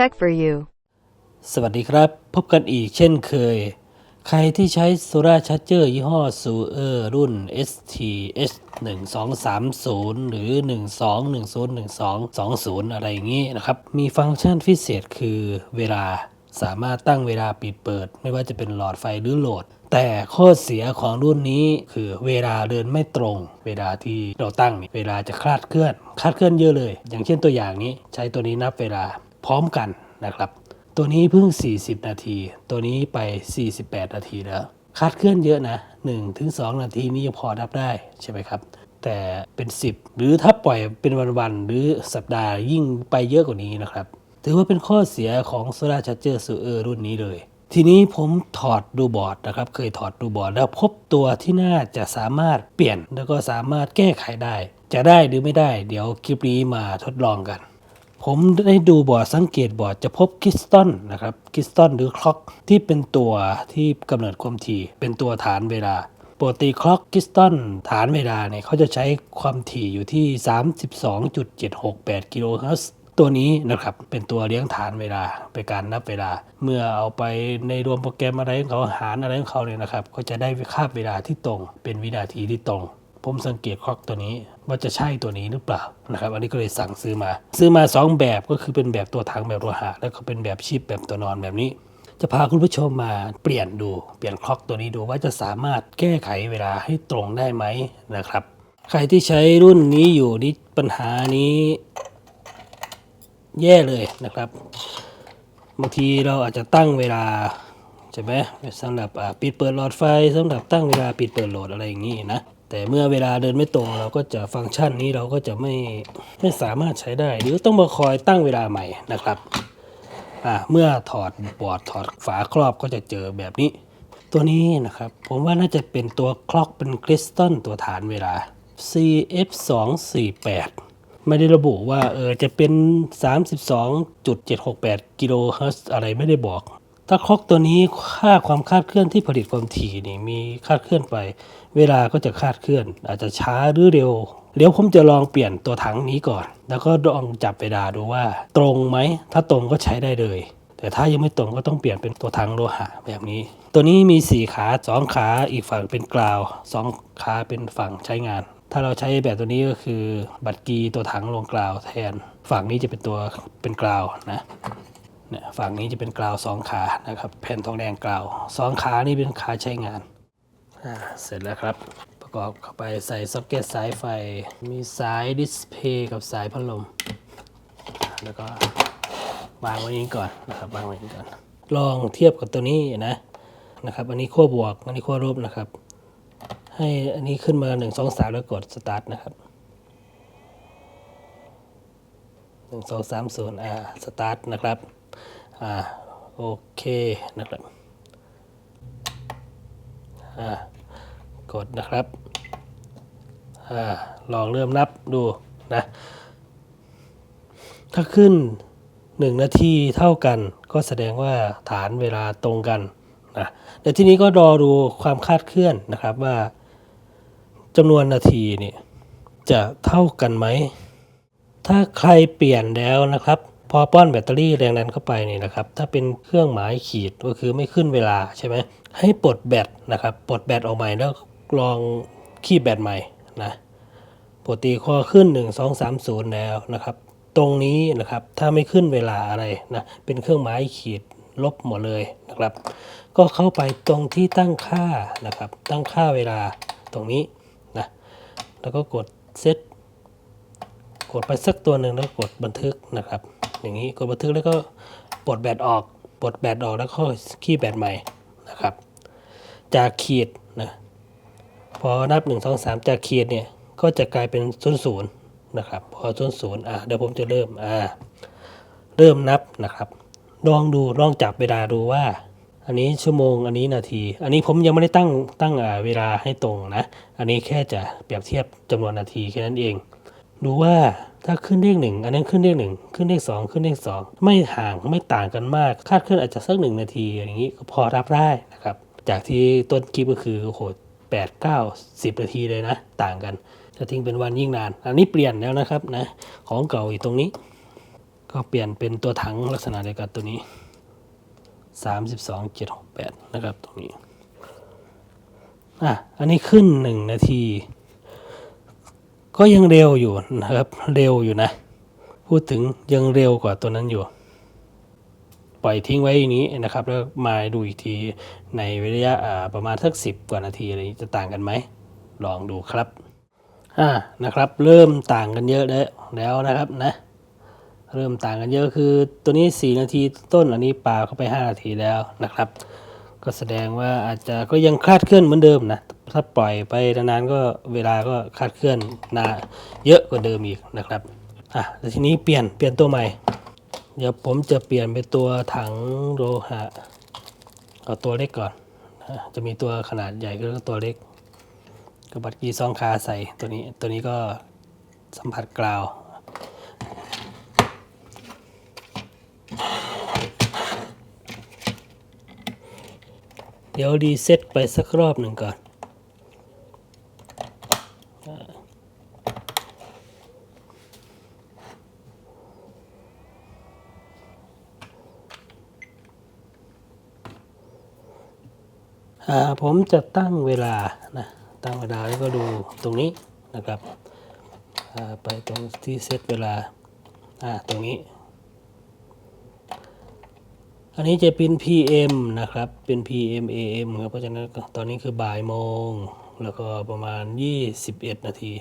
tech for you. สวัสดีครับ พบกันอีกเช่นเคย ใครที่ใช้ Solar Charger ยี่ห้อ s u e r รุ่น STH 1230 หรือ 12101220 อะไรอย่างนี้นะครับ มีฟังก์ชันพิเศษคือเวลาสามารถตั้งเวลาปิดเปิด ไม่ว่าจะเป็นหลอดไฟหรือโหลด แต่ข้อเสียของรุ่นนี้คือเวลาเดินไม่ตรง เวลาที่เราตั้งเวลาจะคลาดเคลื่อน คลาดเคลื่อนเยอะเลย อย่างเช่นตัวอย่างนี้ ใช้ตัวนี้นับเวลา พร้อมกันนะครับ ตัวนี้เพิ่ง 40 นาที ตัวนี้ไป 48 นาทีแล้วคาดเคลื่อนเยอะนะ1ถึง2นาทีนี้ยังพอรับได้ใช่ไหมครับ แต่เป็น 10 หรือถ้าปล่อยเป็นวันๆหรือสัปดาห์ยิ่งไปเยอะกว่านี้นะครับ ถือว่าเป็นข้อเสียของ Solar Charger s u e r รุ่นนี้เลย ทีนี้ผมถอดดูบอร์ดนะครับ เคยถอดดูบอร์ดแล้วพบตัวที่น่าจะสามารถเปลี่ยนแล้วก็สามารถแก้ไขได้ จะได้หรือไม่ได้ เดี๋ยวคลิปนี้มาทดลองกัน ผมได้ดูบอร์ดสังเกตบอร์ดจะพบคริสตัลนะครับคริสตัลหรือคล็อกที่เป็นตัวที่กำเนิดความถี่เป็นตัวฐานเวลาปกติคล็อกคริสตัลฐานเวลาเนี่ยเขาจะใช้ความถี่อยู่ที่ 32.768กิโลเฮิรตซ์ตัวนี้นะครับเป็นตัวเลี้ยงฐานเวลาเป็นการนับเวลา เมื่อเอาไปในรวมโปรแกรมอะไรของเขาหารอะไรของเขาเนี่ยนะครับ ก็จะได้ค่าเวลาที่ตรง เป็นวินาทีที่ตรง ผมสังเกตคล็อกตัวนี้ ว่าจะใช่ตัวนี้หรือเปล่านะครับอันนี้ก็เลยสั่งซื้อมา ซื้อมา 2 แบบก็คือเป็นแบบตัวถังแบบโลหะแล้วก็เป็นแบบชิปแบบตัวนอนแบบนี้ จะพาคุณผู้ชมมาเปลี่ยนดูเปลี่ยนคล็อกตัวนี้ดูว่าจะสามารถแก้ไขเวลาให้ตรงได้ไหมนะครับ ใครที่ใช้รุ่นนี้อยู่นี่ปัญหานี้ แย่เลยนะครับบางทีเราอาจจะตั้งเวลาใช่ไหมสำหรับปิดเปิดหลอดไฟสำหรับตั้งเวลาปิดเปิดโหลดอะไรอย่างนี้นะ แต่เมื่อเวลาเดินไม่ตรงเราก็จะฟังก์ชันนี้เราก็จะไม่ไม่สามารถใช้ได้ หรือต้องมาคอยตั้งเวลาใหม่นะครับอ่าเมื่อถอดบอร์ดถอดฝาครอบก็จะเจอแบบนี้ ตัวนี้นะครับ ผมว่าน่าจะเป็นตัวคล็อกเป็นคริสตัลตัวฐานเวลา CF248 ไม่ได้ระบุว่าเออจะเป็น 32.768 กิโลเฮิรตซ์อะไรไม่ได้บอก ถ้าคล็อกตัวนี้ค่าความคาดเคลื่อนที่ผลิตความถี่นี่มีคาดเคลื่อนไป เวลาก็จะคาดเคลื่อน อาจจะช้าหรือเร็วเดี๋ยวผมจะลองเปลี่ยนตัวถังนี้ก่อน แล้วก็ลองจับเวลาดูว่า ตรงไหม ถ้าตรงก็ใช้ได้เลย แต่ถ้ายังไม่ตรงก็ต้องเปลี่ยนเป็นตัวถังโลหะแบบนี้ ตัวนี้มี 4 ขา 2 ขาอีกฝั่งเป็นกราว 2 ขาเป็นฝั่งใช้งาน ถ้าเราใช้แบบตัวนี้ก็คือบัตรกีตัวถังลงกราวแทน ฝั่งนี้จะเป็นตัวเป็นกราวนะ เนี่ยฝั่งนี้จะเป็นกราวสองขานะครับแผ่นทองแดงกราวสองขานี่เป็นขาใช้งานอ่าเสร็จแล้วครับ ประกอบเข้าไปใส่ซ็อกเก็ตสายไฟ มีสายดิสเพย์กับสายพัดลม แล้วก็วางไว้นี้ก่อนนะครับวางไว้นี้ก่อน ลองเทียบกับตัวนี้นะนะครับ อันนี้ขั้วบวก อันนี้ขั้วลบนะครับ ให้อันนี้ขึ้นมา 1 2 3 แล้วกดสตาร์ทนะครับหนึ่งสองสามศูนย์อ่าสตาร์ทนะครับ อ่าโอเคนะครับอ่ากดนะครับอ่าลองเริ่มนับดูนะถ้าขึ้นหนึ่งนาทีเท่ากัน ก็แสดงว่าฐานเวลาตรงกันนะเดี๋ยวทีนี้ก็รอดูความคาดเคลื่อนนะครับว่าจำนวนนาทีนี่จะเท่ากันไหม ถ้าใครเปลี่ยนแล้วนะครับ พอป้อนแบตเตอรี่แรงดันเข้าไปนี่นะครับ ถ้าเป็นเครื่องหมายขีดก็คือไม่ขึ้นเวลาใช่ไหมให้ปลดแบตนะครับปลดแบตออกใหม่แล้วลองคีบแบตใหม่นะปกติข้อขึ้น 1 2 3 0 แล้วนะครับ ตรงนี้นะครับถ้าไม่ขึ้นเวลาอะไรนะเป็นเครื่องหมายขีดลบหมดเลยนะครับ ก็เข้าไปตรงที่ตั้งค่านะครับ ตั้งค่าเวลาตรงนี้นะแล้วก็กดเซต กดไปสักตัวหนึ่งแล้วกดบันทึกนะครับ อย่างนี้กดบันทึกแล้วก็ปลดแบตออกปลดแบตออกแล้วก็คีย์แบตใหม่นะครับ จากขีดนะพอนับ 1 2 3 จากขีดเนี่ยก็จะกลายเป็นศูนย์ศูนย์นะครับพอศูนย์ศูนย์อะเดี๋ยวผมจะเริ่มอ่าเริ่มนับนะครับ ลองดูลองจับเวลาดูว่า อันนี้ชั่วโมงอันนี้นาที อันนี้ผมยังไม่ได้ตั้งตั้งเวลาให้ตรงนะ อันนี้แค่จะเปรียบเทียบจำนวนนาทีแค่นั้นเอง ดูว่าถ้าขึ้นเลขหนึ่งอันนั้นขึ้นเลขหนึ่งขึ้นเลขสองขึ้นเลขสองไม่ห่างไม่ต่างกันมาก คาดเคลื่อนอาจจะสักหนึ่งนาทีอย่างนี้ก็พอรับได้นะครับ จากที่ต้นคลิปก็คือโอ้โหแปดเก้าสิบนาทีเลยนะ ต่างกันถ้าทิ้งเป็นวันยิ่งนาน อันนี้เปลี่ยนแล้วนะครับนะของเก่าอยู่ตรงนี้ ก็เปลี่ยนเป็นตัวถังลักษณะเดียวกันตัวนี้สามสิบสองเจ็ดหกแปดนะครับตรงนี้อะอันนี้ขึ้นหนึ่งนาที ก็ยังเร็วอยู่นะครับ เร็วอยู่นะ พูดถึงยังเร็วกว่าตัวนั้นอยู่ ปล่อยทิ้งไว้อย่างนี้นะครับ แล้วมาดูอีกทีในระยะประมาณสักสิบกว่านาทีอะไรนี้จะต่างกันไหม ลองดูครับอ่านะครับ เริ่มต่างกันเยอะแล้วแล้วนะครับนะเริ่มต่างกันเยอะคือตัวนี้ 4 นาทีต้นอันนี้ปาเข้าไป 5 นาทีแล้วนะครับ ก็แสดงว่าอาจจะก็ยังคลาดเคลื่อนเหมือนเดิมนะ ถ้าปล่อยไปนานๆก็เวลาก็คลาดเคลื่อนนาเยอะกว่าเดิมอีกนะครับอะแล้วทีนี้เปลี่ยนเปลี่ยนตัวใหม่ เดี๋ยวผมจะเปลี่ยนเป็นตัวถังโลหะเอาตัวเล็กก่อนนะจะมีตัวขนาดใหญ่ก็ตัวเล็กกระบัดกีซองคาใส่ตัวนี้ตัวนี้ก็สัมผัสกราว ดี๋ยวรีเซ็ตไปสักรอบหนึ่งก่อนอ่าผมจะตั้งเวลานะ ตั้งเวลาแล้วก็ดูตรงนี้นะครับอ่าไปตรงที่เซตเวลาอ่าตรงนี้ อันนี้จะเป็น PM นะครับ เป็น PM AM ครับ เพราะฉะนั้นตอนนี้คือบ่ายโมง แล้วก็ประมาณ 21 นาที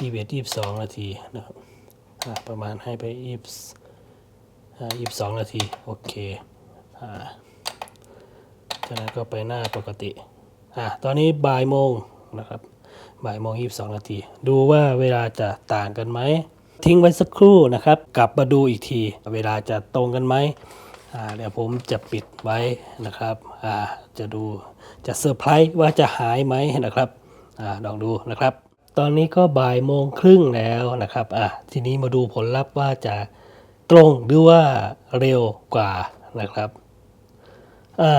ยี่สิบเอ็ดยี่สิบสองนาทีนะครับประมาณให้ไปยี่สิบสองนาที โอเคอ่าจากนั้นก็ไปหน้าปกติอ่าตอนนี้บ่ายโมงนะครับบ่ายโมงยี่สิบสองนาที ดูว่าเวลาจะต่างกันไหม ทิ้งไว้สักครู่นะครับ กลับมาดูอีกที เวลาจะตรงกันไหมเดี๋ยวผมจะปิดไว้นะครับจะดูจะเซอร์ไพรส์ว่าจะหายไหมนะครับอลองดูนะครับ ตอนนี้ก็บ่ายโมงครึ่งแล้วนะครับทีนี้มาดูผลลัพธ์ว่าจะตรงหรือว่าเร็วกว่านะครับอ่า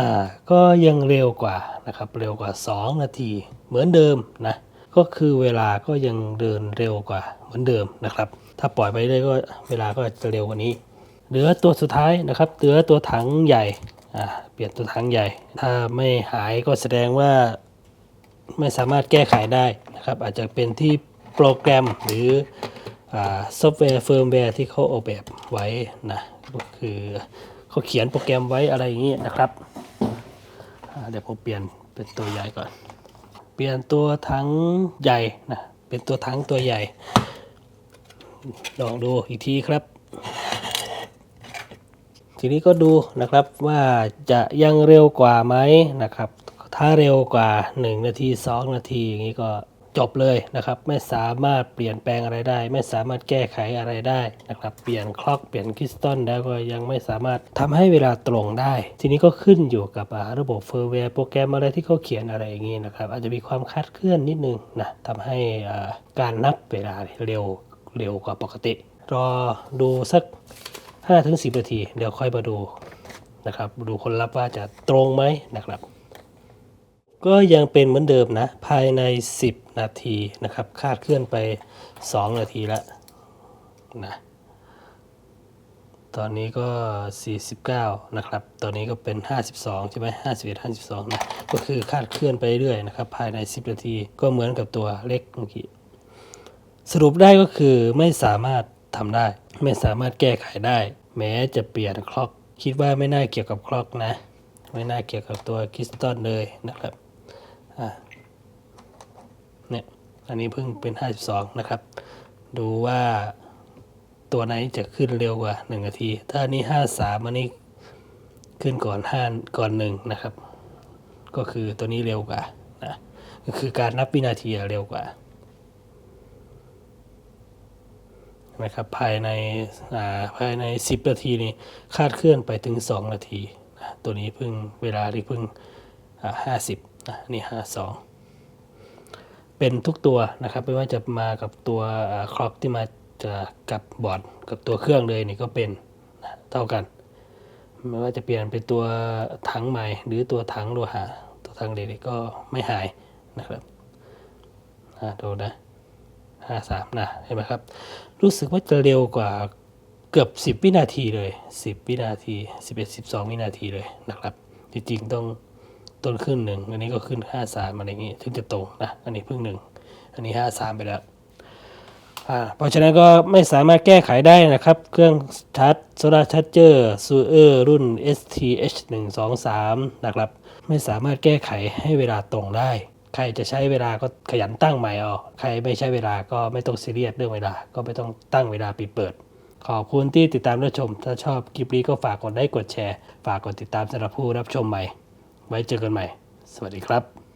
ก็ยังเร็วกว่านะครับเร็วกว่า 2 นาทีเหมือนเดิมนะก็คือเวลาก็ยังเดินเร็วกว่าเหมือนเดิมนะครับ ถ้าปล่อยไปได้ก็เวลาก็จะเร็วกว่านี้ เหลือตัวสุดท้ายนะครับเหลือตัวถังใหญ่อ่าเปลี่ยนตัวถังใหญ่ ถ้าไม่หายก็แสดงว่าไม่สามารถแก้ไขได้นะครับ อาจจะเป็นที่โปรแกรมหรือซอฟต์แวร์เฟิร์มแวร์ที่เขาออกแบบไว้นะก็คือเขาเขียนโปรแกรมไว้อะไรอย่างนี้นะครับเดี๋ยวผมเปลี่ยนเป็นตัวใหญ่ก่อน เปลี่ยนตัวถังใหญ่นะเป็นตัวถังตัวใหญ่ ลองดูอีกทีครับ ทีนี้ก็ดูนะครับว่าจะยังเร็วกว่าไหมนะครับ ถ้าเร็วกว่า 1 นาที 2 นาทีอย่างนี้ก็จบเลยนะครับ ไม่สามารถเปลี่ยนแปลงอะไรได้ ไม่สามารถแก้ไขอะไรได้นะครับ เปลี่ยนคล็อกเปลี่ยนคริสตัลแล้วก็ยังไม่สามารถทำให้เวลาตรงได้ ทีนี้ก็ขึ้นอยู่กับระบบเฟิร์มแวร์โปรแกรมอะไรที่เขาเขียนอะไรอย่างนี้นะครับ อาจจะมีความคลาดเคลื่อนนิดนึงนะทำให้การนับเวลาเร็ว เร็วกว่าปกติ รอดูสัก5ถึง10 นาที เดี๋ยวค่อยมาดูนะครับ ดูผลลัพธ์ว่าจะตรงไหมนะครับ ก็ยังเป็นเหมือนเดิมนะ ภายใน 10 นาทีนะครับ คาดเคลื่อนไป 2 นาทีแล้วนะตอนนี้ก็ 49 นะครับ ตอนนี้ก็เป็น 52 ใช่ไหม51 52 นะ ก็คือคาดเคลื่อนไปเรื่อยนะครับ ภายใน 10 นาที ก็เหมือนกับตัวเล็กเมื่อกี้ สรุปได้ก็คือไม่สามารถทำได้ ไม่สามารถแก้ไขได้ แม้จะเปลี่ยนคล็อก คิดว่าไม่น่าเกี่ยวกับคล็อกนะ ไม่น่าเกี่ยวกับตัวคริสตัลเลยนะครับอะเนี่ยอันนี้เพิ่งเป็น 52 นะครับ ดูว่าตัวไหนจะขึ้นเร็วกว่า 1 นาที ถ้าอันนี้ 53 อันนี้ขึ้นก่อน 5 ก่อน 1 นะครับ ก็คือตัวนี้เร็วกว่านะก็คือการนับวินาทีเร็วกว่า นะครับภายในาภายใน 10 นาทีนี้คาดเคลื่อนไปถึง 2 นาทีนะตัวนี้เพิ่งเวลาที่เพิ่ง 50นะนี่ 52 เป็นทุกตัวนะครับไม่ว่าจะมากับตัวคล็อกที่มาจะกับบอร์ดกับตัวเครื่องเลยนี่ก็เป็นนะเท่ากัน ไม่ว่าจะเปลี่ยนเป็นตัวถังใหม่ หรือตัวถังโลหะตัวถังเหล็กก็ไม่หายนะครับดูนะ53นะเห็นไหมครับ รู้สึกว่าจะเร็วกว่าเกือบ 10 วินาทีเลย 10 วินาที 11 12 วินาทีเลยนะครับ จริงๆต้องต้นขึ้นหนึ่งอันนี้ก็ขึ้น 53อะไรอย่างงี้ถึงจะตรงนะอันนี้เพิ่งหนึ่งอันนี้ 53 ไปแล้วอ่าเพราะฉะนั้นก็ไม่สามารถแก้ไขได้นะครับ เครื่องชาร์จโซลาร์ชาร์เจอร์ซูเออร์รุ่น STH 1 2 3นะครับ ไม่สามารถแก้ไขให้เวลาตรงได้ ใครจะใช้เวลาก็ขยันตั้งใหม่เอาใครไม่ใช้เวลาก็ไม่ต้องซีเรียสเรื่องเวลา ก็ไม่ต้องตั้งเวลาปิดเปิด ขอบคุณที่ติดตามรับชม ถ้าชอบคลิปนี้ก็ฝากกดไลค์กดแชร์ ฝากกดติดตามสำหรับผู้รับชมใหม่ ไว้เจอกันใหม่ สวัสดีครับ